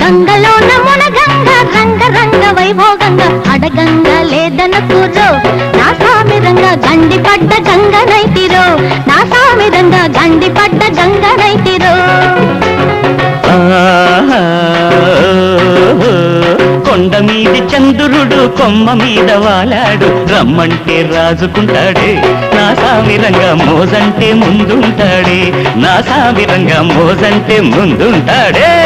గంగలోన లేదన కూర్రో నా సామిరంగ గండి పడ్డ గంగ నైతిరో నా సామిరంగ గండి పడ్డ గంగ ఇది చంద్రుడు కొమ్మ మీద వాలాడు. రమ్మంటే రాజుకుంటాడే. నా సామిరంగా మోజంటే ముందుంటాడే. నా సామిరంగా మోజంటే ముందుంటాడే.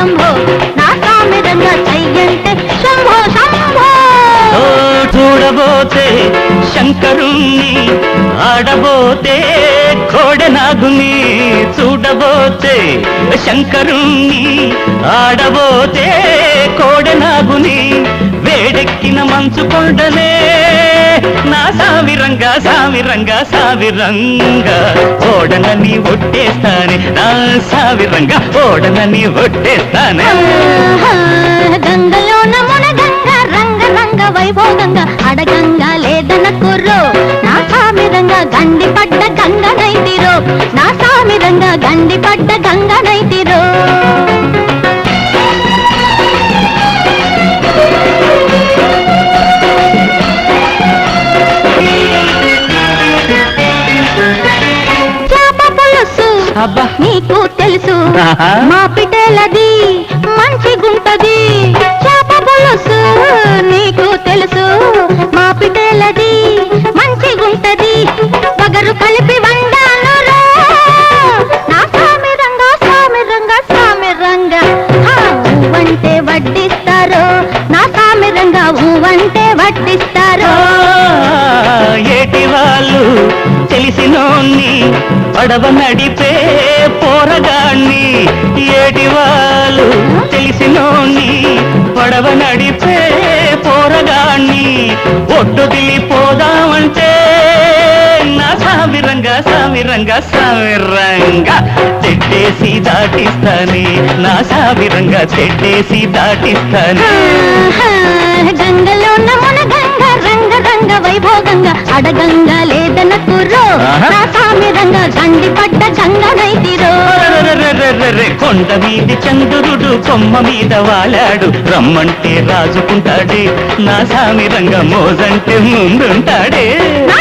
శంభో నా సామి చెయ్యంటే శంభో శంభో! చూడబోతే శంకరుణ్ణి ఆడబోతే కోడనాగుని చూడబోతే శంకరుణ్ణి ఆడబోతే కోడనాగుని వేడెక్కిన మంచు కొండలే నా సావిరంగా సావిరంగా సావిరంగా. ఓడనని ఒట్టేస్తానే. నా సావిరంగా ఓడనని ఒట్టేస్తానే. ఆహా, గంగలోన మునగంగ రంగ రంగ వైభోగంగా అడగంగా లేదన కుర్రో నా సామిరంగా గండి పడ్డ గంగ నైతిరో నా సామిరంగా గండి పడ్డ గంగ నీకు తెలుసు. మా పిటేలది మంచి గుంటది. చేప పులుసు నీకు తెలుసు. మా పిటేలది మంచి గుంటది. పగరు కలిపి వండాను. నా సామి రంగా సామి రంగా సామి రంగా ఊవంటే వడ్డిస్తారు. నా సామి రంగా ఊవంటే తెలిసినోన్ని పడవ నడిపే పోరగాన్ని ఏటి వాళ్ళు తెలిసినోన్ని పడవ నడిపే పోరగాన్ని ఒడ్డు దిలిపోదామంటే నా సామిరంగా సామిరంగా సామిరంగా చెట్టేసి దాటిస్తానే. నా సామిరంగా చెట్టేసి దాటిస్తానే. ఆహా, అడగంగా లేదన కుర్రో ఆహా. నా సామి రంగ గండి పడ్డ గంగ నైతిరో అరెరెరెరెరెరె, కొండ మీది చంద్రుడు కొమ్మ మీద వాలాడు రమ్మంటే రాజుకుంటాడే నా సామి రంగ మోజంటే ముందుంటాడే నా